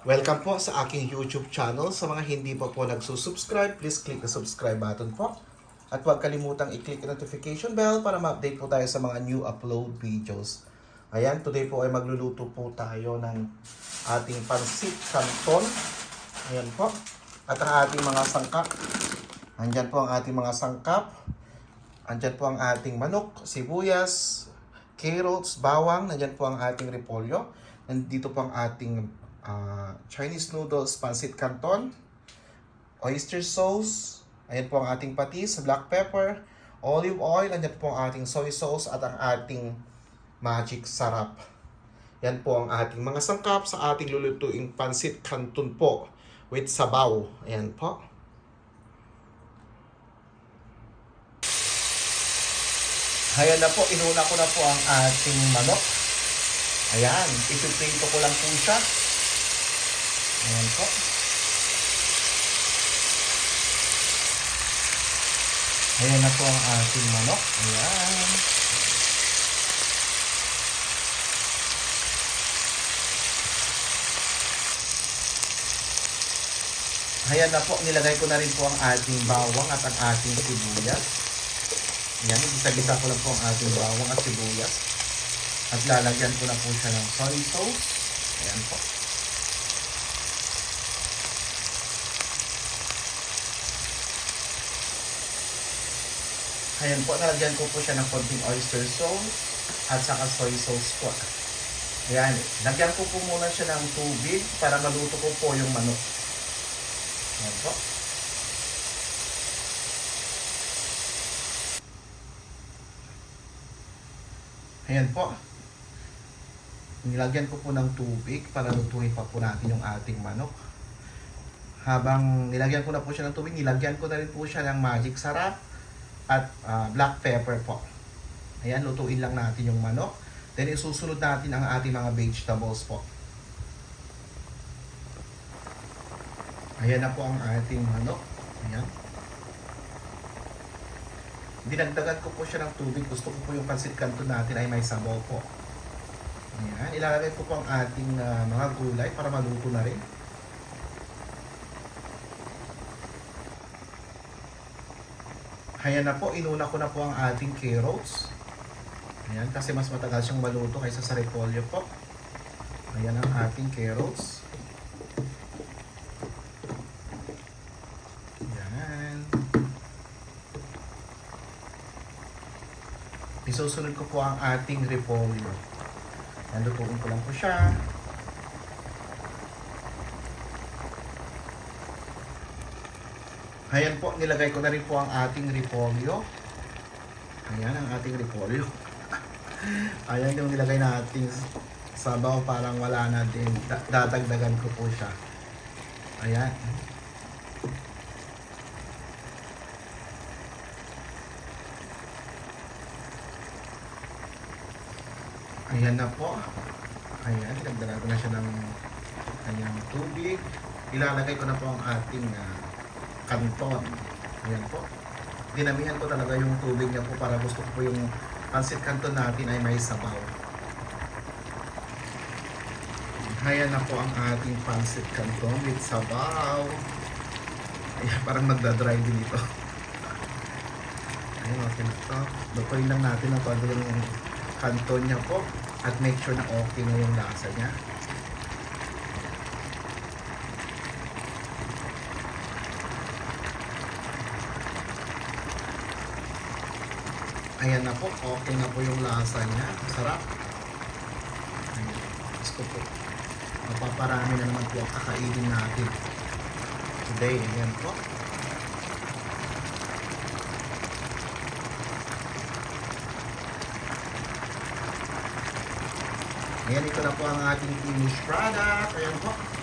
Welcome po sa aking YouTube channel. Sa mga hindi pa po nagsusubscribe, please click the subscribe button po. At huwag kalimutang i-click yung notification bell para ma-update po tayo sa mga new upload videos. Ayan, today po ay magluluto po tayo ng ating pansit canton. Ayan po. At ang ating mga sangkap. Andyan po ang ating mga sangkap. Andyan po ang ating manok, sibuyas, carrots, bawang. Nandyan po ang ating repolyo. Nandito po ang ating ah, Chinese noodles, pancit canton, oyster sauce. Ayan po ang ating patis, black pepper, olive oil. Andyan po ang ating soy sauce at ang ating magic sarap. Yan po ang ating mga sangkap sa ating lulutuing pancit canton po with sabaw. Ayan po. Ayan na po, inuna ko na po ang ating manok. Ayan, ipiprito ko lang po siya. Ayan po. Ayan na po ang ating manok. Ayan. Ayan na po, nilagay ko na rin po ang ating bawang at ang ating sibuyas. Yan, gisa-gisa ko lang po ang ating bawang at sibuyas. At lalagyan ko na po siya ng soy sauce. Ayan po. Ayan po, nalagyan ko po siya ng konting oyster sauce at saka soy sauce po. Ayan, lagyan ko po muna siya ng tubig para maluto ko po yung manok. Ayan po. Ayan po. Nilagyan ko po ng tubig para lutuin pa po natin yung ating manok. Habang nilagyan ko na po siya ng tubig, nilagyan ko na rin po siya ng magic sarap at ah, black pepper po. Ayan, lutuin lang natin yung manok. Then isusunod natin ang ating mga vegetables po. Ayan na po ang ating manok. Ayan. Dinagdagan ko po siya ng tubig. Gusto ko po yung pansit canton natin ay may sabaw po. Ayan. Ilalagay ko po ang ating ah, mga gulay para maluto na rin. Ayan na po. Inuna ko na po ang ating carrots. Ayan. Kasi mas matagal siyang maluto kaysa sa repolyo po. Ayan ang ating carrots. Yan. Isusunod ko po ang ating repolyo. Yan, lutuin ko lang po siya. Ayan po, nilagay ko na rin po ang ating repolyo. Ayan ang ating repolyo. Ayan yung nilagay nating sabaw parang wala na din. Da- dadagdagan ko po siya. Ayan. Ayan na po. Ayan, dagdagan ko na siya ng kanyang tubig. Ilalagay ko na po ang ating ah, kanton. Ayan po. Dinamihan ko talaga yung tubig niya po para gusto ko po yung pansit kanton natin ay may sabaw. Ayan na po ang ating pansit canton with sabaw. Ayan, parang magdadry din ito. Ayan, okay na ito. Lutuin lang natin ang todo yung canton niya po at make sure na okay na yung lasa niya. Ayan na po, okay na po yung lasa niya. Sarap. Ayan, po. Mapaparami na naman po ang kakainin natin. Today, ayan po. Ayan, ito na po ang ating finished product. Ayan po.